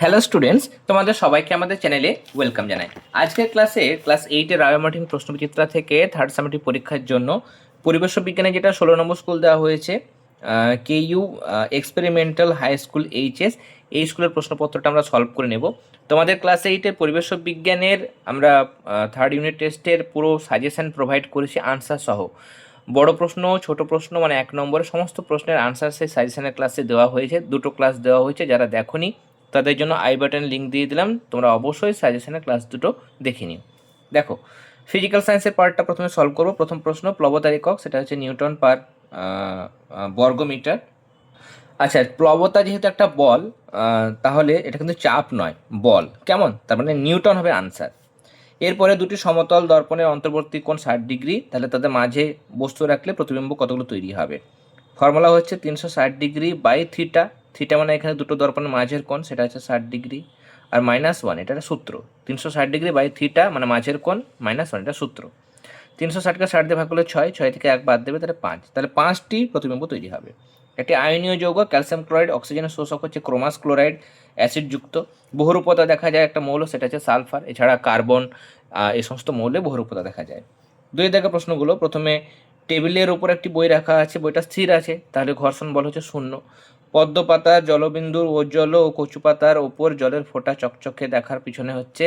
Hello students তোমাদের সবাইকে আমাদের চ্যানেলে ওয়েলকাম জানাই। আজকের ক্লাসে ক্লাস এইটের রায়োমার্টিন প্রশ্নবিচিত্রা থেকে থার্ড সামেটিভ পরীক্ষার জন্য পরিবেশ বিজ্ঞানে যেটা ষোলো নম্বর স্কুল দেওয়া হয়েছে K U experimental high school HS এই স্কুলের প্রশ্নপত্রটা আমরা সলভ করে নেব। তোমাদের ক্লাস এইটে পরিবেশ বিজ্ঞানের আমরা থার্ড ইউনিট টেস্টের পুরো সাজেশন প্রোভাইড করেছি আনসার সহ। বড় প্রশ্ন, ছোট প্রশ্ন মানে এক নম্বরে সমস্ত প্রশ্নের আনসার সেই সাজেশনের ক্লাসে দেওয়া হয়েছে। দুটো ক্লাস দেওয়া হয়েছে, যারা দেখোনি তাদের জন্য আই বাটন লিঙ্ক দিয়ে দিলাম। তোমরা অবশ্যই সাজেশনের ক্লাস দুটো দেখে নিও। দেখো ফিজিক্যাল সায়েন্সের পার্টটা প্রথমে সলভ করব। প্রথম প্রশ্ন প্লবতার একক সেটা হচ্ছে নিউটন পার বর্গমিটার। আচ্ছা প্লবতা যেহেতু একটা বল তাহলে এটা কিন্তু চাপ নয়, বল। কেমন? তার মানে নিউটন হবে আনসার এরপরে দুটি সমতল দর্পণের অন্তর্বর্তী কোণ ষাট ডিগ্রি, তাহলে তাদের মাঝে বস্তু রাখলে প্রতিবিম্ব কতগুলো তৈরি হবে? ফর্মুলা হচ্ছে তিনশো ষাট ডিগ্রি বাই থিটা। থিটা মানে এখানে দুটো দর্পণের মাঝের কোণ, সেটা হচ্ছে ষাট ডিগ্রি, আর মাইনাস ওয়ান এটা সূত্র। তিনশো ষাট ডিগ্রি বাই থিটা মানে মাঝের কোণ মাইনাস ওয়ান এটা সূত্র। তিনশো ষাটকে ষাট দিয়ে ভাগ করলে ছয় ছয় থেকে এক বাদ দেবে, তাহলে পাঁচ। তাহলে পাঁচটি প্রতিবিম্ব তৈরি হবে। একটি আয়নীয় যৌগ, ক্যালসিয়াম ক্লোরাইড, অক্সিজেনের শোষক হচ্ছে ক্রোমাস ক্লোরাইড অ্যাসিডযুক্ত বহুরূপতা দেখা যায় একটা মৌল, সেটা হচ্ছে সালফার, এছাড়া কার্বন এই সমস্ত মৌলে বহুরূপতা দেখা যায়। দুই দেখা প্রশ্নগুলো, প্রথমে টেবিলের উপর একটি বই রাখা আছে, বইটা স্থির আছে, তাহলে ঘর্ষণ বল হচ্ছে শূন্য। পদ্ম পাতার জলবিন্দুর ওজ্জ্বল ও কচু পাতার ওপর জলের ফোঁটা চকচকে দেখার পিছনে হচ্ছে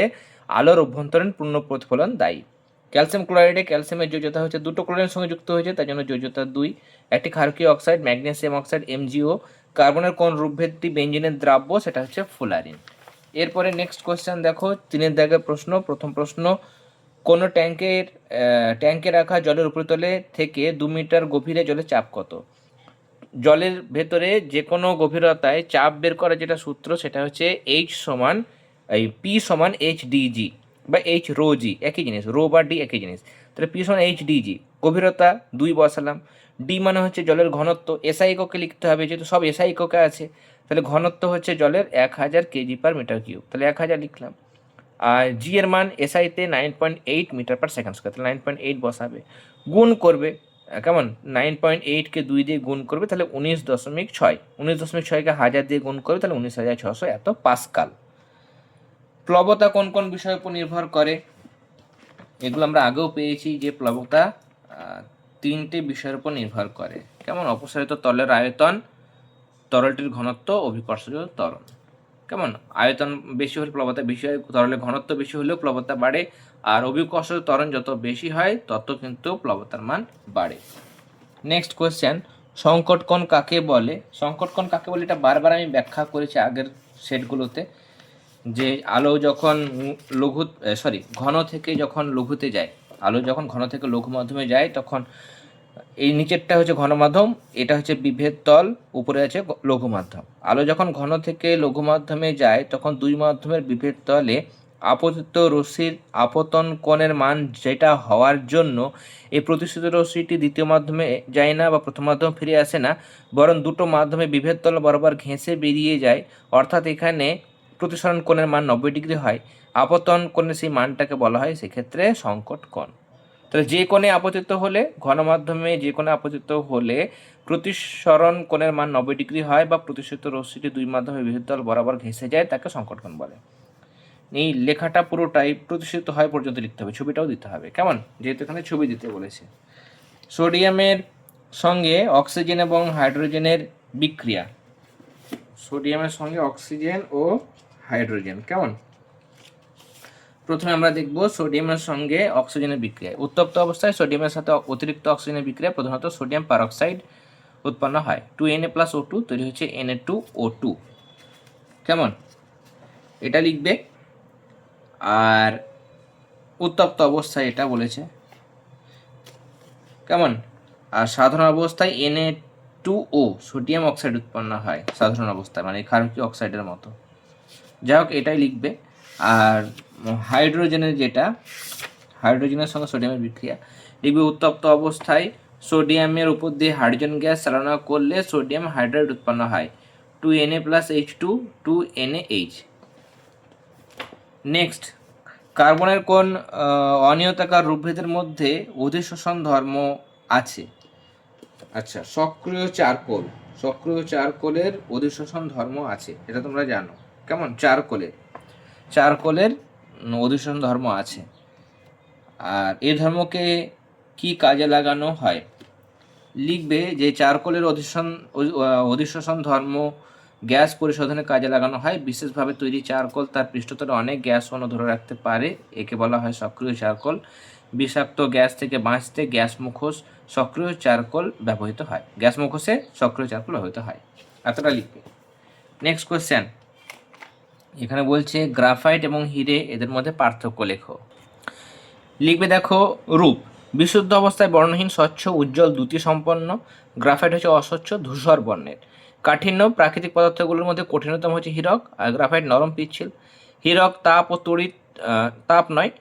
আলোর অভ্যন্তরীণ পূর্ণ প্রতিফলন দায়ী। ক্যালসিয়াম ক্লোরাইডে ক্যালসিয়ামের যোজ্যতা হচ্ছে দুটো ক্লোরাইডের সঙ্গে যুক্ত হয়েছে, তার জন্য যোজ্যতা দুই। একটি ক্ষারকীয় অক্সাইড, ম্যাগনেসিয়াম অক্সাইড এমজিও কার্বনের কোন রূপভেদটি বেঞ্জিনের দ্রাব্য, সেটা হচ্ছে ফুলারিন এরপরে নেক্সট কোয়েশ্চেন দেখো, তিনের দাগের প্রশ্ন, প্রথম প্রশ্ন, কোনো ট্যাঙ্কের ট্যাঙ্কে রাখা জলের উপরিতলে থেকে দু মিটার গভীরে জলের চাপ কত? জলের ভেতরে যে কোনো গভীরতায় চাপ বের করার যেটা সূত্র, সেটা হচ্ছে এইচ সমান, এই পি সমান এইচ ডিজি বা এইচ রো জি একই জিনিস, রো বা ডি একই জিনিস। তাহলে পি সমান এইচ ডিজি গভীরতা দুই বসালাম। ডি মানে হচ্ছে জলের ঘনত্ব এসআই এককে লিখতে হবে, যেহেতু সব এসআই এককে আছে, তাহলে ঘনত্ব হচ্ছে জলের এক হাজার কেজি পার মিটার কিউব তাহলে এক হাজার লিখলাম। আর জি এর মান এসআইতে nine point eight metre per second square তাহলে নাইন পয়েন্ট এইট বসাবে। গুণ করবে কেমন? নাইন পয়েন্ট এইটকে দুই দিয়ে গুণ করবে, তাহলে উনিশ দশমিক ছয়। উনিশ দশমিক ছয়কে হাজার দিয়ে গুণ করবে, তাহলে উনিশ হাজার ছশো এত পাসকাল। প্লবতা কোন কোন বিষয়ের উপর নির্ভর করে? এগুলো আমরা আগেও পেয়েছি যে প্লবতা তিনটে বিষয়ের উপর নির্ভর করে। কেমন? অপসারিত তলের আয়তন, তরলটির ঘনত্ব, অভিকর্ষজ ত্বরণ। কেমন? আয়তন বেশি হলে প্লবতা বেশি হয়, তরলের ঘনত্ব বেশি হলেও প্লবতা বাড়ে, আর অভিকর্ষজ ত্বরণ যত বেশি হয়, তত কিন্তু প্লবতার মান বাড়ে। নেক্সট কোয়েশ্চেন সংকট কোণ কাকে বলে? সংকট কোণ কাকে বলে? এটা বারবার আমি ব্যাখ্যা করেছি আগের সেটগুলোতে, যে আলো যখন লঘু সরি ঘন থেকে যখন লঘুতে যায়, আলো যখন ঘন থেকে লঘু মাধ্যমে যায়, তখন এই নিচেরটা হচ্ছে ঘন মাধ্যম এটা হচ্ছে বিভেদ তল, উপরে আছে লঘু মাধ্যম আলো যখন ঘন থেকে লঘু মাধ্যমে যায়, তখন দুই মাধ্যমের বিভেদ তলে আপতিত রশ্মির আপতন কোণের মান যেটা হওয়ার জন্য এই প্রতিষ্ঠিত রশ্মিটি দ্বিতীয় মাধ্যমে যায় না বা প্রথম মাধ্যমে ফিরে আসে না, বরং দুটো মাধ্যমে বিভেদ তল বরাবর ঘেঁষে বেরিয়ে যায়। অর্থাৎ এখানে প্রতিসরণ কোণের মান নব্বই ডিগ্রি হয়, আপতন কোণের সেই মানটাকে বলা হয় সেক্ষেত্রে সংকট কোণ। তাহলে যে কোণে আপতিত হলে ঘন মাধ্যমে যে কোণে আপতিত হলে প্রতিসরণ কোণের মান নব্বই ডিগ্রি হয় বা প্রতিষ্ঠিত রশ্মিটি দুই মাধ্যমে বিভেদ তল বরাবর ঘেঁষে যায়, তাকে সংকট কোণ বলে। এই লেখাটা পুরোটাই প্রতিষ্ঠিত হয় পর্যন্ত লিখতে হবে, ছবিটাও দিতে হবে। কেমন? যেহেতু এখানে ছবি দিতে বলেছে। সোডিয়ামের সঙ্গে অক্সিজেন এবং হাইড্রোজেনের বিক্রিয়া। সোডিয়ামের সঙ্গে অক্সিজেন ও হাইড্রোজেন, কেমন? প্রথমে আমরা দেখব সোডিয়ামের সঙ্গে অক্সিজেনের বিক্রিয়া। উত্তপ্ত অবস্থায় সোডিয়ামের সাথে অতিরিক্ত অক্সিজেনের বিক্রিয়া প্রধানত সোডিয়াম পারঅক্সাইড উৎপন্ন হয়। Two N A plus O two তৈরি হচ্ছে N A two O two. কেমন? এটা লিখবে। আর উত্তপ্ত অবস্থায় এটা বলেছে। কেমন? আর সাধারণ অবস্থায় N A two O sodium oxide উৎপন্ন হয়। সাধারণ অবস্থায় মানে ক্ষারকীয় অক্সাইডের মতো। যাই হোক, এটাই লিখবে। আর হাইড্রোজেনের যেটা, হাইড্রোজেনের সঙ্গে সোডিয়ামের বিক্রিয়া লিখবে উত্তপ্ত অবস্থায় সোডিয়ামের উপর দিয়ে হাইড্রোজেন গ্যাস চালনা করলে সোডিয়াম হাইড্রাইড উৎপন্ন হয়। Two N A plus H two two N H next কার্বনের কোন অনিয়তাকার রূপভেদের মধ্যে অধিশোষণ ধর্ম আছে। আচ্ছা সক্রিয় চারকোল, সক্রিয় চারকোলের অধিশোষণ ধর্ম আছে, এটা তোমরা জানো। কেমন? চারকোলের। চারকোলের অধিষ্ঠান ধর্ম আছে। আর এ ধর্মকে কি কাজে লাগানো হয়? লিখবে যে চারকোলের অধিষ্ঠান অধিষ্ঠান ধর্ম গ্যাস পরিশোধনের কাজে লাগানো হয়। বিশেষভাবে তৈরি চারকোল তার পৃষ্ঠতলে অনেক গ্যাস অণু ধরে রাখতে পারে। একে বলা হয় সক্রিয় চারকোল। বিষাক্ত গ্যাস থেকে বাঁচতে গ্যাস মুখোশ সক্রিয় চারকোল ব্যবহৃত হয়। গ্যাস মুখোশে সক্রিয় চারকোল ব্যবহৃত হয়। এতটা লিখবে। নেক্সট কোয়েশ্চেন এখানে বলছে, গ্রাফাইট এবং হিরে এদের মধ্যে পার্থক্য লেখো। লিখবে দেখো, রূপ, বিশুদ্ধ অবস্থায় বর্ণহীন, স্বচ্ছ, উজ্জ্বল দ্যুতি সম্পন্ন গ্রাফাইট হচ্ছে অস্বচ্ছ, ধূসর বর্ণের। কাঠিন্য, প্রাকৃতিক পদার্থগুলোর মধ্যে কঠিনতম হচ্ছে হীরক, আর গ্রাফাইট নরম, পিচ্ছিল। হীরক, তাপ ও তড়িৎ তাপ নয়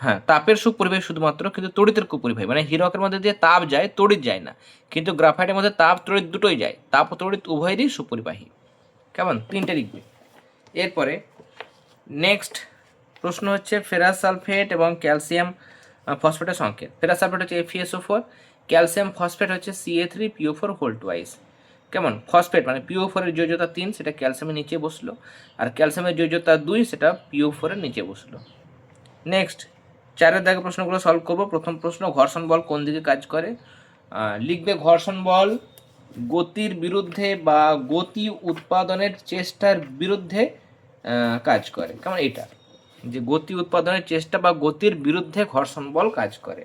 হ্যাঁ তাপের সুপরিবাহী শুধুমাত্র, কিন্তু তড়িতের কুপরিবাহী মানে হীরকের মধ্যে দিয়ে তাপ যায়, তড়িৎ যায় না। কিন্তু গ্রাফাইটের মধ্যে তাপ, তড়িৎ দুটোই যায়, তাপ ও তড়িৎ উভয়েরই সুপরিবাহী। কেমন? তিনটে লিখবে। এরপরে নেক্সট প্রশ্ন হচ্ছে ফেরাস সালফেট এবং ক্যালসিয়াম ফসফেটের সংকেত। ফেরাস সালফেট হচ্ছে F S O four calcium phosphate হচ্ছে C A three P O four volt wise কেমন? ফসফেট মানে পিও ফোরের যোজ্যতা তিন, সেটা ক্যালসিয়ামের নিচে বসল, আর ক্যালসিয়ামের যোজ্যতা দুই, সেটা পিও ফোরের নিচে বসল। নেক্সট, চারের দাগে প্রশ্নগুলো সলভ করব। প্রথম প্রশ্ন, ঘর্ষণ বল কোন দিকে কাজ করে? লিখবে ঘর্ষণ বল গতির বিরুদ্ধে বা গতি উৎপাদনের চেষ্টার বিরুদ্ধে কাজ করে। কেমন এটা? যে গতি উৎপাদনের চেষ্টা বা গতির বিরুদ্ধে ঘর্ষণ বল কাজ করে।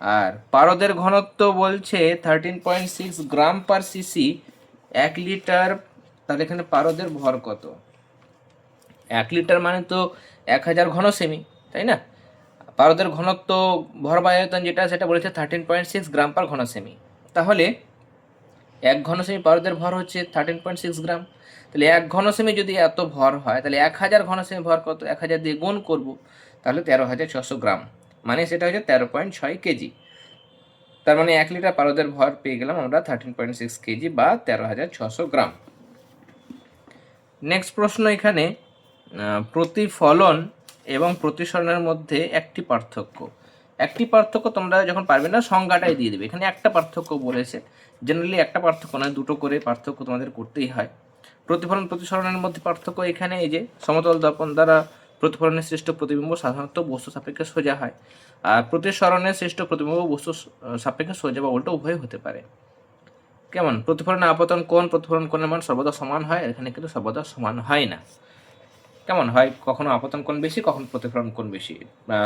আর পারদের ঘনত্ব বলছে thirteen point six gram per CC এক লিটার, তাহলে এখানে পারদের ভর কত? এক লিটার মানে তো এক হাজার ঘন সেমি তাই না? পারদের ঘনত্ব ভর বা আয়তন যেটা, সেটা বলেছে thirteen point six gram per ঘন সেমি তাহলে এক ঘন সেমি পারদের ভর হচ্ছে থার্টিন পয়েন্ট সিক্স গ্রাম। তাহলে এক ঘন সেমি যদি এত ভর হয়, তাহলে এক হাজার ঘন সেমি ভর কত? এক হাজার দিয়ে গুণ করব, তাহলে তেরো হাজার ছশো গ্রাম। মানে সেটা হচ্ছে তেরো পয়েন্ট ছয় কেজি। তার মানে এক লিটার পারদের ভর পেয়ে গেলাম আমরা থার্টিন পয়েন্ট সিক্স কেজি বা তেরো হাজার ছশো গ্রাম। নেক্সট প্রশ্ন এখানে প্রতিফলন এবং প্রতিসরণের মধ্যে একটি পার্থক্য। একটি পার্থক্য তোমরা যখন পারবে না, সংজ্ঞাটাই দিয়ে দেবে। এখানে একটা পার্থক্য বলেছে। জেনারেলি একটা পার্থক্য নয়, দুটো করে পার্থক্য তোমাদের করতেই হয়। প্রতিফলন প্রতিসরণের মধ্যে পার্থক্য এখানে, এই যে সমতল দর্পণ দ্বারা প্রতিফলনের সৃষ্ট প্রতিবিম্ব সাধারণত বস্তু সাপেক্ষে সোজা হয়। আর প্রতিসরণের সৃষ্ট প্রতিবিম্ব বস্তু সাপেক্ষে সোজা বা উল্টো উভয় হতে পারে। কেমন? প্রতিফলনের আপতন কোণ, প্রতিফলন কোণের মান সর্বদা সমান হয় এখানে কিন্তু সর্বদা সমান হয় না। কেমন হয়? কখনো আপতন কোণ বেশি, কখনো প্রতিফলন কোণ বেশি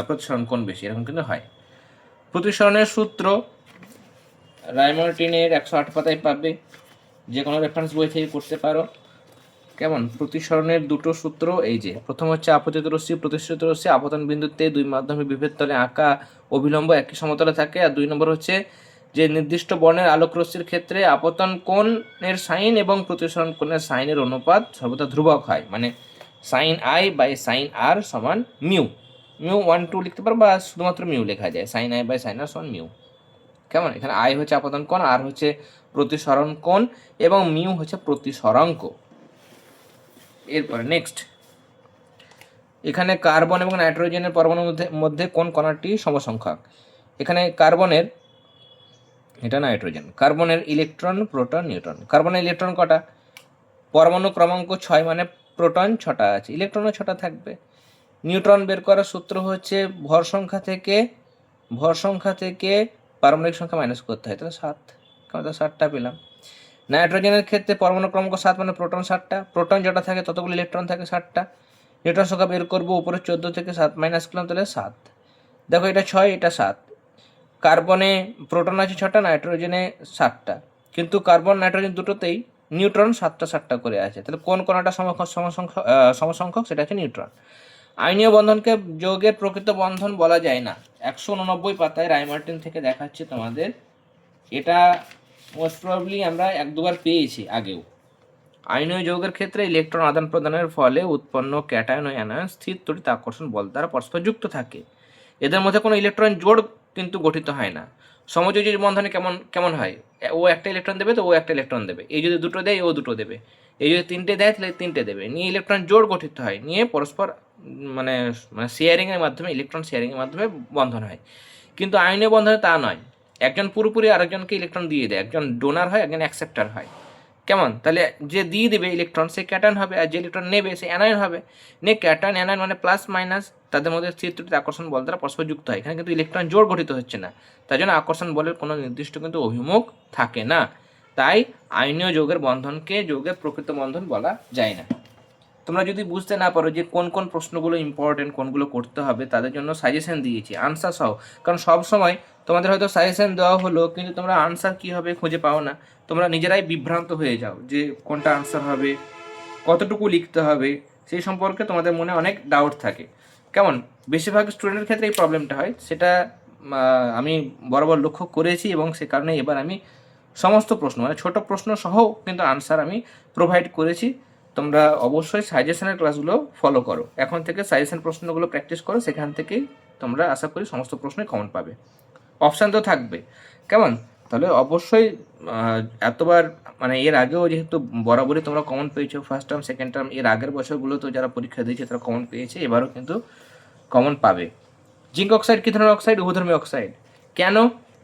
প্রতিসরণ কোণ বেশি, এরকম কিন্তু হয়। প্রতিসরণের সূত্র রাইমার্টিনের একশো আট পাতায় পাবে। যে কোনো রেফারেন্স বই থেকে করতে পারো। কেমন? প্রতিসরণের দুটো সূত্র, এই যে, প্রথম হচ্ছে আপতিত রশ্মি, প্রতিষ্ঠিত রশ্মি, আপতন বিন্দুতে দুই মাধ্যমে বিভেদ তলে আঁকা অবিলম্ব একই সমতলে থাকে। আর দুই নম্বর হচ্ছে যে, নির্দিষ্ট বর্ণের আলোক রশ্মির ক্ষেত্রে আপতন কোণের সাইন এবং প্রতিসরণ কোণের সাইনের অনুপাত সর্বদা ধ্রুবক হয়। মানে sine I by sine R সমান মিউ মিউ ওয়ান টু লিখতে পারো বা শুধুমাত্র মিউ লেখা যায়। Sine I by sine R সমান মিউ কেমন? এখানে আই হচ্ছে আপাতন কোণ আর হচ্ছে প্রতিসরণ কোণ এবং মিউ হচ্ছে প্রতিসরাঙ্ক। এরপরে নেক্সট এখানে কার্বন এবং নাইট্রোজেনের পরমাণুর মধ্যে মধ্যে কোন কণাটি সমসংখ্যক? এখানে কার্বনের এটা নাইট্রোজেন কার্বনের ইলেকট্রন প্রোটন নিউট্রন কার্বনের ইলেকট্রন কটা? পরমাণু ক্রমাঙ্ক ছয় মানে প্রোটন ছটা আছে, ইলেকট্রনও ছটা থাকবে। নিউট্রন বের করার সূত্র হচ্ছে ভর সংখ্যা থেকে, ভর সংখ্যা থেকে পারমাণবিক সংখ্যা মাইনাস করতে হয়, তাহলে সাত। কেমন তো সাতটা পেলাম। নাইট্রোজেনের ক্ষেত্রে পরমাণু ক্রমাঙ্ক সাত মানে প্রোটন সাতটা, প্রোটন যটা থাকে ততগুলো ইলেকট্রন থাকে সাতটা। নিউট্রন সংখ্যা বের করব উপরে চোদ্দ থেকে সাত মাইনাস করলাম তাহলে সাত। দেখো এটা ছয়, এটা সাত। কার্বনে প্রোটন আছে ছটা, নাইট্রোজেনে সাতটা। কিন্তু কার্বন, নাইট্রোজেন দুটোতেই নিউট্রন সাতটা সাতটা করে আছে। তাহলে কোন কোনটা সমসংখ্যক সমসংখ্যক? সেটা হচ্ছে নিউট্রন। আইনীয় বন্ধনকে যৌগের প্রকৃত বন্ধন বলা যায় না। একশো উননব্বই পাতায় রাইমার্টিন থেকে দেখাচ্ছে তোমাদের। এটা মোস্ট প্রবাবলি আমরা এক দুবার পেয়েছি আগেও। আইনীয় যৌগের ক্ষেত্রে ইলেকট্রন আদান প্রদানের ফলে উৎপন্ন ক্যাটায়ন ও অ্যানায়ন স্থির তড়িৎ আকর্ষণ বল দ্বারা পরস্পর যুক্ত থাকে। এদের মধ্যে কোনো ইলেকট্রন জোড় কিন্তু গঠিত হয় না। সমযোজী বন্ধনে কেমন কেমন হয়? ও একটা ইলেকট্রন দেবে তো ও একটা ইলেকট্রন দেবে। এই যদি দুটো দেয়, ও দুটো দেবে। এই যদি তিনটে দেয়, তাহলে তিনটে দেবে। নিয়ে ইলেকট্রন জোর গঠিত হয়। নিয়ে পরস্পর মানে মানে শেয়ারিংয়ের মাধ্যমে ইলেকট্রন শেয়ারিংয়ের মাধ্যমে বন্ধন হয়। কিন্তু আইনীয় বন্ধনে তা নয়। একজন পুরোপুরি আরেকজনকে ইলেকট্রন দিয়ে দেয়। একজন ডোনার হয়, একজন অ্যাকসেপ্টার হয়। কেমন? তাহলে যে দিয়ে দেবে ইলেকট্রন সে ক্যাটার্ন হবে আর যে ইলেকট্রন নেবে সে অ্যানায়ন হবে। নে ক্যাটায়ন অ্যানায়ন মানে প্লাস মাইনাস তাদের মধ্যে চিত্রটিতে আকর্ষণ বল দ্বারা পরস্পর যুক্ত হয়। এখানে কিন্তু ইলেকট্রন জোর গঠিত হচ্ছে না। তাই জন্য আকর্ষণ বলের কোনো নির্দিষ্ট কিন্তু অভিমুখ থাকে না। তাই আইনীয় যৌগের বন্ধনকে যৌগের প্রকৃত বন্ধন বলা যায় না। তোমরা যদি বুঝতে না পারো যে কোন কোন প্রশ্নগুলো ইম্পর্টেন্ট কোনগুলো করতে হবে, তাদের জন্য সাজেশন দিয়েছি। আনসার সহ। কারণ সব সময় তোমাদের হয়তো সাজেশন দেওয়া হলো, কিন্তু তোমরা আনসার কী হবে খুঁজে পাও না? তোমরা নিজেরাই বিভ্রান্ত হয়ে যাও যে কোনটা আনসার হবে, কতটুকু লিখতে হবে, সেই সম্পর্কে তোমাদের মনে অনেক ডাউট থাকে। কেমন? বেশিরভাগ স্টুডেন্টের ক্ষেত্রে এই প্রবলেমটা হয়। সেটা আমি বরাবর লক্ষ্য করেছি এবং সে কারণে এবার আমি সমস্ত প্রশ্ন মানে ছোট প্রশ্ন সহ কিন্তু আনসার আমি প্রোভাইড করেছি। তোমরা অবশ্যই সাজেশনের ক্লাসগুলো ফলো করো। এখন থেকে সাজেশন প্রশ্নগুলো প্র্যাকটিস করো। সেখান থেকেই তোমরা আশা করি সমস্ত প্রশ্নই কমন পাবে। অপশান তো থাকবে। কেমন? তাহলে অবশ্যই এতবার মানে এর আগেও যেহেতু বরাবরই তোমরা কমন পেয়েছ ফার্স্ট টার্ম সেকেন্ড টার্ম এর আগের বছরগুলো তো যারা পরীক্ষা দিয়েছে তারা কমন পেয়েছে, এবারও কিন্তু কমন পাবে। জিঙ্ক অক্সাইড, কী ধরনের অক্সাইড? উভধর্মী অক্সাইড। কেন?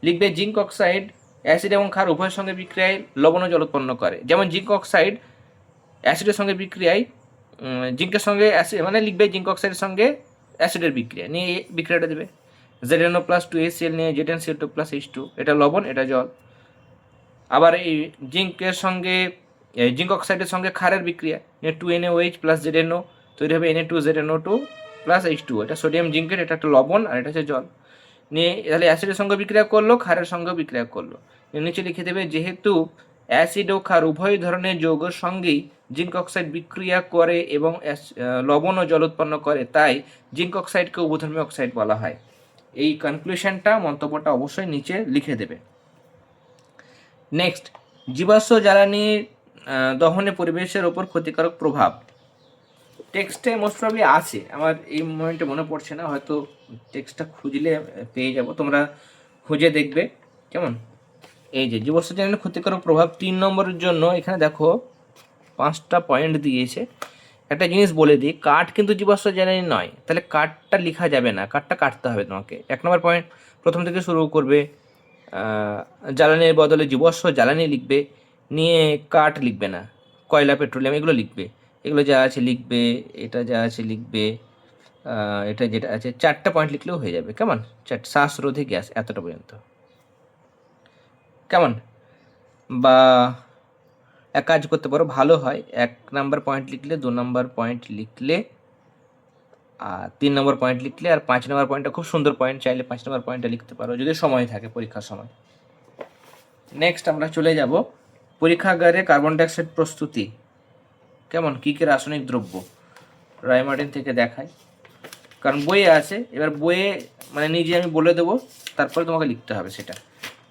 লিখবে জিঙ্ক অক্সাইড, অ্যাসিড এবং ক্ষার উভয়ের সঙ্গে বিক্রিয়ায় লবণ জল উৎপন্ন করে। যেমন জিঙ্ক অক্সাইড অ্যাসিডের সঙ্গে বিক্রিয়ায় জিঙ্কের সঙ্গে অ্যাসিড মানে লিখবে জিঙ্ক অক্সাইডের সঙ্গে অ্যাসিডের বিক্রিয়া। নিয়ে বিক্রিয়াটা দেবে। জেডেনও প্লাস টু এসিএল নিয়ে, Z N C L two plus H two এটা লবণ, এটা জল। আবার এই জিঙ্কের সঙ্গে জিঙ্ক অক্সাইডের সঙ্গে ক্ষারের বিক্রিয়া two N A O H plus Z N O তৈরি হবে N A two Z N O two plus H two এটা সোডিয়াম জিঙ্কের, এটা একটা লবণ আর এটা হচ্ছে জল। নিয়ে তাহলে অ্যাসিডের সঙ্গে বিক্রিয়া করল, ক্ষারের সঙ্গেও বিক্রিয়া করল। নিচে লিখে দেবে, যেহেতু অ্যাসিড ও ক্ষার উভয় ধরনের যৌগের সঙ্গেই জিঙ্ক অক্সাইড বিক্রিয়া করে এবং লবণ ও জল উৎপন্ন করে, তাই জিঙ্ক অক্সাইডকে উভধর্মী অক্সাইড বলা হয়। এই কনক্লুশনটা মন্তব্যটা অবশ্যই নিচে লিখে দেবে। নেক্সট জীবাশ্ম জ্বালানির দহনে পরিবেশের ওপর ক্ষতিকারক প্রভাব। টেক্সটে মোস্ট প্রবলি আছে। আমার এই মোমেন্টে মনে পড়ছে না, হয়তো টেক্সটটা খুঁজলে পেয়ে যাব। তোমরা খুঁজে দেখবে। কেমন? এই যে, জীবাশ্ম জ্বালানির ক্ষতিকারক প্রভাব তিন নম্বরের জন্য এখানে দেখো, পাঁচটা পয়েন্ট দিয়েছে। একটা জিনিস বলে দিই, কাঠ কিন্তু জীবাশ্ম জ্বালানি নয়। তাহলে কাঠটা লেখা যাবে না, কাঠটা কাটতে হবে তোমাকে। এক নম্বর পয়েন্ট প্রথম থেকে শুরু করবে জ্বালানির বদলে জীবাশ্ম জ্বালানি লিখবে, নিয়ে কাঠ লিখবে না, কয়লা, পেট্রোলিয়াম এগুলো লিখবে। এগুলো যা আছে লিখবে, এটা যা আছে লিখবে এটা যেটা আছে, চারটা পয়েন্ট লিখলেও হয়ে যাবে। কেমন? চার, শ্বাসরোধী গ্যাস, এতটা পর্যন্ত। কেমন? বা এক কাজ করতে পারো, ভালো হয়। এক নাম্বার পয়েন্ট লিখলে, দু নাম্বার পয়েন্ট লিখলে, আর তিন নম্বর পয়েন্ট লিখলে, আর পাঁচ নম্বর পয়েন্টটা খুব সুন্দর পয়েন্ট চাইলে পাঁচ নম্বর পয়েন্টটা লিখতে পারো, যদি সময় থাকে পরীক্ষার সময়। নেক্সট আমরা চলে যাব পরীক্ষাগারে কার্বন ডাইঅক্সাইড প্রস্তুতি। কেমন? কী কী রাসায়নিক দ্রব্য? রায়মার্টিন থেকে দেখাই। কারণ বইয়ে আছে, এবার বইয়ে মানে নিজে আমি বলে দেবো, তারপরে তোমাকে লিখতে হবে সেটা।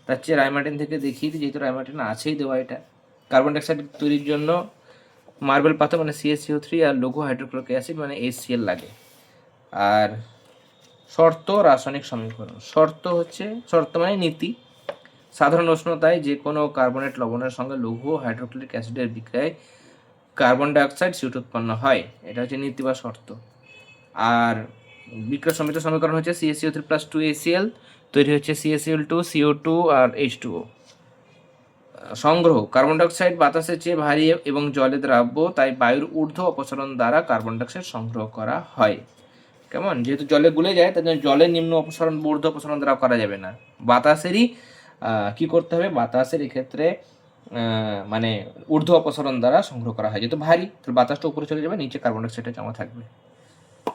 তার চেয়ে রায়মার্টিন থেকে দেখিয়ে দিই, যেহেতু রায়মার্টিন আছেই দেওয়া এটা। কার্বন ডাইঅক্সাইড তৈরির জন্য মার্বেল পাথর মানে C A C O three আর লঘু হাইড্রোক্লোরিক অ্যাসিড মানে এইচসিএল লাগে। আর শর্ত রাসায়নিক সমীকরণ। শর্ত হচ্ছে, শর্ত মানে নীতি। সাধারণ উষ্ণতায় যে কোনো কার্বনেট লবণের সঙ্গে লঘু হাইড্রোক্লোরিক অ্যাসিডের বিক্রিয়ায় কার্বন ডাইঅক্সাইড সিউট উৎপন্ন হয়। এটা হচ্ছে নীতি বা শর্ত। আর বিক্রিয়া সমিত সমীকরণ হচ্ছে C A C O three plus two ACL তৈরি হচ্ছে C A C L two C O two R H two সংগ্রহ। কার্বন ডাইঅক্সাইড বাতাসের চেয়ে ভারী এবং জলে দ্রাব্য, তাই বায়ুর ঊর্ধ্ব অপসারণ দ্বারা কার্বন ডাইঅক্সাইড সংগ্রহ করা হয়। কেমন? যেহেতু জলে গুলে যায় তার জন্য জলের নিম্ন অপসারণ, ঊর্ধ্ব অপসারণ দ্বারা করা যাবে না। বাতাসেরই কি করতে হবে? বাতাসের এক্ষেত্রে মানে ঊর্ধ্ব অপসারণ দ্বারা সংগ্রহ করা হয়। যেহেতু ভারী, তাহলে বাতাসটা উপরে চলে যাবে, নিচে কার্বন ডাইঅক্সাইডটা জমা থাকবে।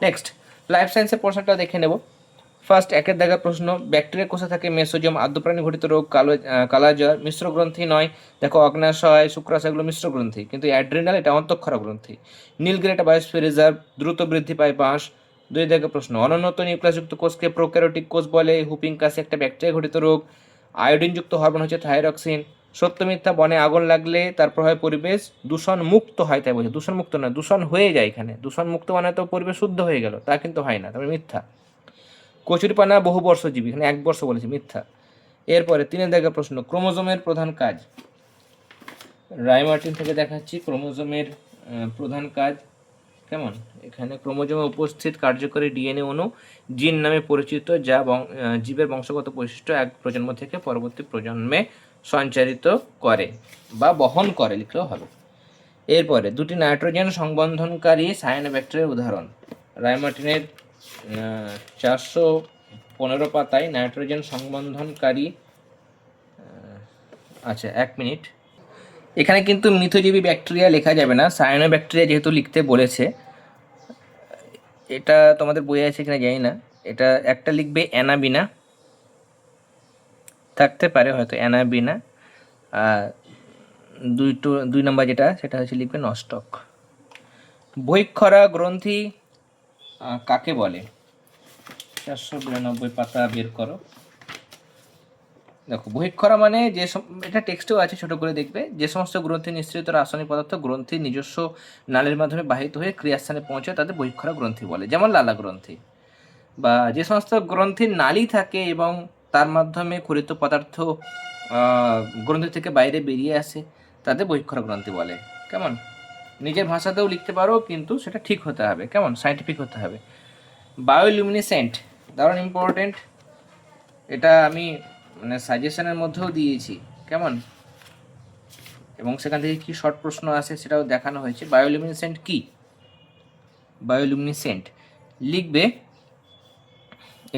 নেক্সট লাইফ সায়েন্সের পোর্শনটা দেখে নেব। ফার্স্ট একের দেখা প্রশ্ন, ব্যাকটেরিয়া কোষে থাকে মেসোজিয়াম আদ্যপ্রাণী ঘটিত রোগ, কালো কালাজ্বর মিশ্র গ্রন্থি নয়। দেখো অগ্নাশয় শুক্রাশয় এগুলো মিশ্র গ্রন্থি, কিন্তু অ্যাড্রিনাল এটা অন্তঃক্ষরা গ্রন্থি। নীলগিরি এটা বায়োস্ফিয়ার রিজার্ভ দ্রুত বৃদ্ধি পায় বাঁশ। দুই দেখা প্রশ্ন অনুন্নত নিউক্লিয়াসযুক্ত কোষকে প্রোক্যারোটিক কোষ বলে, হুপিং কাশি একটা ব্যাকটেরিয়া ঘটিত রোগ। আয়োডিনযুক্ত হরমোন হচ্ছে থাইরক্সিন। সত্য মিথ্যা, বনে আগুন লাগলে তার প্রভাবে পরিবেশ দূষণ মুক্ত হয় তাই বলছে। দূষণ মুক্ত নয়, দূষণ হয়ে যায় এখানে। দূষণ মুক্ত মানে তো পরিবেশ শুদ্ধ হয়ে গেল, তা কিন্তু হয় না, তবে মিথ্যা। কচুরিপানা বহু বর্ষজীবী এখানে এক বর্ষ বলেছে, মিথ্যা। এরপরে তিনের দেখা প্রশ্ন, ক্রোমোজোমের প্রধান কাজ। রায়মার্টিন থেকে দেখাচ্ছি ক্রোমোজোমের প্রধান কাজ। কেমন? এখানে ক্রোমোজোমে উপস্থিত কার্যকরী ডিএনএ অণু, জিন নামে পরিচিত, যা জীবের বংশগত বৈশিষ্ট্য এক প্রজন্ম থেকে পরবর্তী প্রজন্মে সঞ্চারিত করে বা বহন করে, লিখলেও হবে। এরপরে দুটি নাইট্রোজেন সংবন্ধনকারী সায়ানোব্যাক্টেরিয়ার উদাহরণ। রায়মার্টিনের চারশো পনেরো পাতায় নাইট্রোজেন সংবন্ধনকারী আচ্ছা এক মিনিট। এখানে কিন্তু মিথজীবী ব্যাকটেরিয়া লেখা যাবে না সায়ানো ব্যাকটেরিয়া যেহেতু লিখতে বলেছে। এটা তোমাদের বই আছে কিনা জানি না। এটা একটা লিখবে অ্যানাবিনা। থাকতে পারে হয়তো অ্যানাবিনা। আর দুই দুই নম্বর যেটা, সেটা হচ্ছে লিখবে নস্টক। বৈক্ষরা গ্রন্থি কাকে বলে? চারশো বিরানব্বই পাতা বের করো। দেখো বহিক্ষরা মানে যে এটা টেক্সটেও আছে, ছোট করে দেখবে। যে সমস্ত গ্রন্থি নিঃসৃত রাসায়নিক পদার্থ গ্রন্থির নিজস্ব নালের মাধ্যমে বাহিত হয়ে ক্রিয়াস্থানে পৌঁছে তাদের বহিক্ষরা গ্রন্থি বলে, যেমন লালা গ্রন্থি। বা যে সমস্ত গ্রন্থির নালী থাকে এবং তার মাধ্যমে ক্ষরিত পদার্থ গ্রন্থি থেকে বাইরে বেরিয়ে আসে, তাদের বহিক্ষরা গ্রন্থি বলে। কেমন? নিজের ভাষাতেও লিখতে পারো, কিন্তু সেটা ঠিক হতে হবে। কেমন? সাইন্টিফিক হতে হবে। বায়োলিউমিনেসেন্ট দারুণ ইম্পর্টেন্ট এটা আমি মানে সাজেশনের মধ্যেও দিয়েছি। কেমন? এবং সেখান থেকে কি শর্ট প্রশ্ন আসে সেটাও দেখানো হয়েছে। বায়োলিউমিনেসেন্ট কি? বায়োলিউমিনেসেন্ট লিখবে,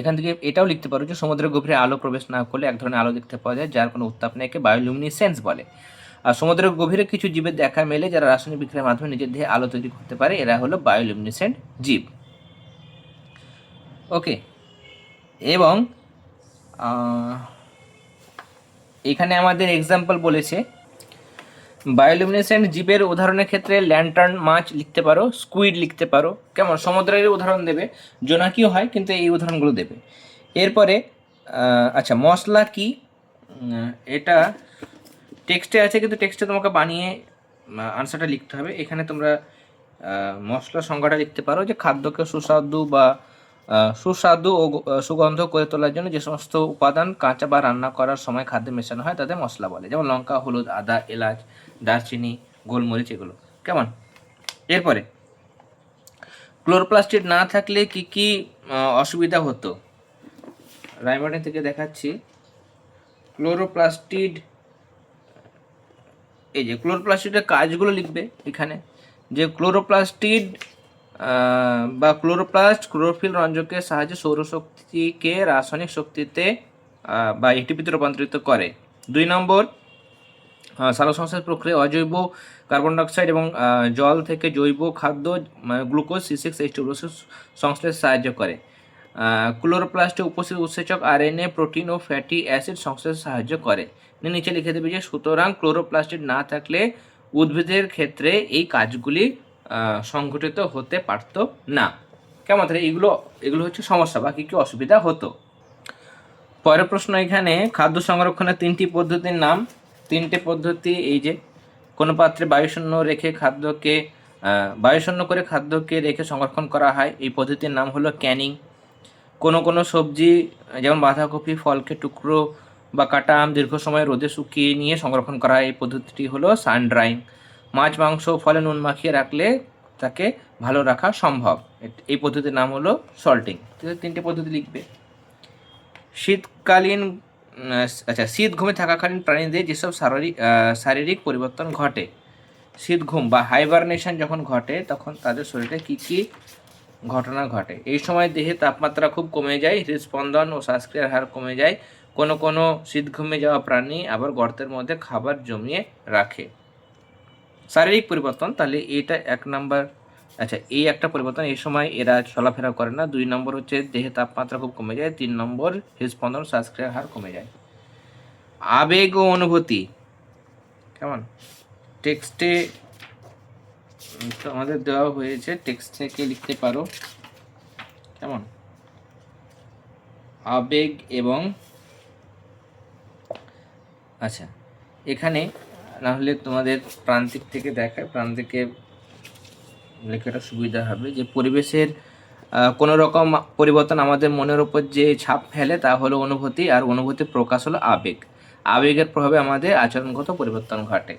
এখান থেকে এটাও লিখতে পারো যে সমুদ্রের গভীরে আলো প্রবেশ না করলে এক ধরনের আলো দেখতে পাওয়া যায়, যার কোনো উত্তাপ নেই বায়োলিউমিনেসেন্স বলে। আর সমুদ্রের গভীরে কিছু জীবের দেখা মেলে যারা রাসায়নিক বিক্রিয়ার মাধ্যমে নিজের দেহে আলো তৈরি করতে পারে। এরা হলো বায়োলিউমিনেসেন্ট জীব। ওকে এবং এখানে আমাদের এক্সাম্পল বলেছে। বায়োলুমিনেসেন্ট জীবের উদাহরণের ক্ষেত্রে ল্যান্টার্ন মাছ লিখতে পারো স্কুইড লিখতে পারো। কেমন? সমুদ্রের উদাহরণ দেবে, জোনাকিও হয়, কিন্তু এই উদাহরণগুলো দেবে। এরপরে আচ্ছা মশলা কি? এটা টেক্সটে আছে, কিন্তু টেক্সটে তোমাকে বানিয়ে আনসারটা লিখতে হবে। এখানে তোমরা মশলা সংজ্ঞাটা লিখতে পারো যে খাদ্যকে সুস্বাদু বা সুস্বাদু ও সুগন্ধ করে তোলার জন্য যে সমস্ত উপাদান কাঁচা বা রান্না করার সময় খাদ্যে মেশানো হয় তাদের মশলা বলে। যেমন লঙ্কা, হলুদ, আদা, এলাচ, দারচিনি, গোলমরিচ এগুলো। কেমন? এরপরে, ক্লোরোপ্লাস্টিড না থাকলে কি কি অসুবিধা হতো? রাইমার্টিন থেকে দেখাচ্ছি। ক্লোরোপ্লাস্টিড এই যে ক্লোরোপ্লাস্টিডের কাজগুলো লিখবে এখানে যে ক্লোরোপ্লাস্টিড বা ক্লোরোপ্লাস্ট ক্লোরোফিল রঞ্জকের সাহায্যে সৌরশক্তিকে রাসায়নিক শক্তিতে বা এটিপিতে রূপান্তরিত করে। দুই নম্বর আহ, সংশ্লেষ প্রক্রিয়া অজৈব কার্বন ডাইঅক্সাইড এবং জল থেকে জৈব খাদ্য গ্লুকোজ সি সিক্স এইচ সংশ্লেষ সাহায্য করে। ক্লোরোপ্লাস্টে উপস্থিত উৎসেচক আরএনএ, প্রোটিন ও ফ্যাটি অ্যাসিড সংশ্লেষে সাহায্য করে। নিচে লিখে দেবে যে, সুতরাং ক্লোরোপ্লাস্টিড না থাকলে উদ্ভিদের ক্ষেত্রে এই কাজগুলি সংঘটিত হতে পারত না। কেমন? তাহলে এগুলো এগুলো হচ্ছে সমস্যা বা কী কী অসুবিধা হতো? পরের প্রশ্ন এখানে, খাদ্য সংরক্ষণের তিনটি পদ্ধতির নাম। তিনটে পদ্ধতি, এই যে, কোনো পাত্রে বায়ুশূন্য রেখে খাদ্যকে বায়ুশূন্য করে খাদ্যকে রেখে সংরক্ষণ করা হয়। এই পদ্ধতির নাম হলো ক্যানিং। কোনো কোনো সবজি, যেমন বাঁধাকপি, ফলকে টুকরো বা কাটা আম দীর্ঘ সময় রোদে শুকিয়ে নিয়ে সংরক্ষণ করা এই পদ্ধতিটি হলো সান ড্রাইং মাছ, মাংস, ফলে নুন মাখিয়ে রাখলে তাকে ভালো রাখা সম্ভব। এই পদ্ধতির নাম হলো সল্টিং তিনটে পদ্ধতি লিখবে। শীতকালীন আচ্ছা শীত ঘুমে থাকাকালীন প্রাণীদের যেসব শারীরিক শারীরিক পরিবর্তন ঘটে, শীত ঘুম বা হাইবারনেশন যখন ঘটে, তখন তাদের শরীরে কী কী ঘটনা ঘটে। এই সময় দেহে তাপমাত্রা খুব কমে যায়, হৃদস্পন্দন ও শ্বাসক্রিয়ার হার কমে যায়। কোনো কোনো শীত ঘুমে যাওয়া প্রাণী আবার গর্তের মধ্যে খাবার জমিয়ে রাখে। শারীরিক পরিবর্তন, তাহলে এটা এক নাম্বার। আচ্ছা এই একটা পরিবর্তন, এই সময় এরা চলাফেরা করে না। দুই নম্বর হচ্ছে দেহে তাপমাত্রা খুব কমে যায়, তিন নম্বর হৃদস্পন্দন, শ্বাসক্রিয়ার হার কমে যায়। আবেগ ও অনুভূতি। কেমন? টেক্সটে তো আমাদের দেওয়া হয়েছে টেক্সট থেকে লিখতে পারো। কেমন? আবেগ এবং আচ্ছা এখানে না হলে তোমাদের প্রান্তিক থেকে দেখায় প্রান্তিকে লেখাটা সুবিধা হবে যে পরিবেশের কোনো রকম পরিবর্তন আমাদের মনের উপর যে ছাপ ফেলে তা হলো অনুভূতি আর অনুভূতির প্রকাশ হলো আবেগ। আবেগের প্রভাবে আমাদের আচরণগত পরিবর্তন ঘটে।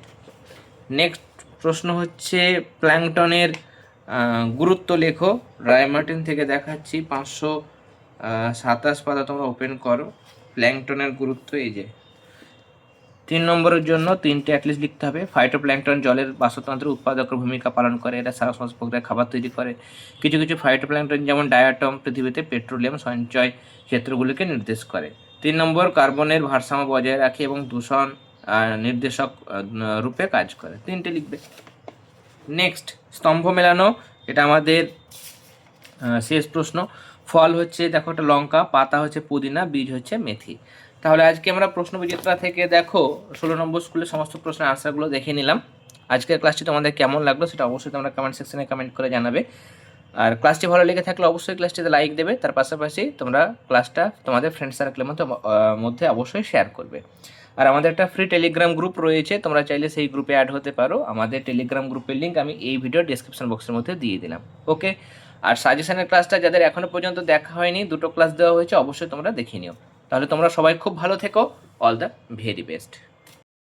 নেক্সট প্রশ্ন হচ্ছে, প্ল্যাংটনের গুরুত্ব লেখো। রায়মার্টিন থেকে দেখাচ্ছি, পাঁচশো সাতাশ পাতা তোমরা ওপেন করো। প্ল্যাংটনের গুরুত্ব এই যে। তিন নম্বরের জন্য তিনটে অ্যাটলিস্ট লিখতে হবে। ফাইটোপ্ল্যাঙ্কটন জলের বাস্তুতন্ত্রের উৎপাদকের ভূমিকা পালন করে। এরা সারা সমাজ প্রক্রিয়ায় খাবার তৈরি করে। কিছু কিছু ফাইটোপ্ল্যাঙ্কটন যেমন ডায়াটম পৃথিবীতে পেট্রোলিয়াম সঞ্চয় ক্ষেত্রগুলিকে নির্দেশ করে। তিন নম্বর কার্বনের ভারসাম্য বজায় রাখে এবং দূষণ নির্দেশক রূপে কাজ করে। তিনটে লিখবে। নেক্সট স্তম্ভ মেলানো। এটা আমাদের শেষ প্রশ্ন। ফল হচ্ছে, দেখো একটা লঙ্কা, পাতা হচ্ছে পুদিনা, বীজ হচ্ছে মেথি। তাহলে আজকে আমরা প্রশ্ন বিজেতা থেকে দেখো, ষোলো নম্বর স্কুলের সমস্ত প্রশ্নের আনসারগুলো দেখে নিলাম। আজকের ক্লাসটি তোমাদের কেমন লাগল সেটা অবশ্যই তোমরা কমেন্ট সেকশনে কমেন্ট করে জানাবে। আর ক্লাসটি ভালো লেগে থাকলে অবশ্যই ক্লাসটিতে লাইক দেবে। তার পাশাপাশি তোমরা ক্লাসটা তোমাদের ফ্রেন্ড সার্কেলের মধ্যে মধ্যে অবশ্যই শেয়ার করবে। আর আমাদের একটা ফ্রি টেলিগ্রাম গ্রুপ রয়েছে, তোমরা চাইলে সেই গ্রুপে অ্যাড হতে পারো। আমাদের টেলিগ্রাম গ্রুপের লিঙ্ক আমি এই ভিডিও ডেসক্রিপশন বক্সের মধ্যে দিয়ে দিলাম। ওকে আর সাজেশনের ক্লাসটা যাদের এখনও পর্যন্ত দেখা হয়নি, দুটো ক্লাস দেওয়া হয়েছে, অবশ্যই তোমরা দেখে নিও। তাহলে তোমরা সবাই খুব ভালো থেকো। All the very best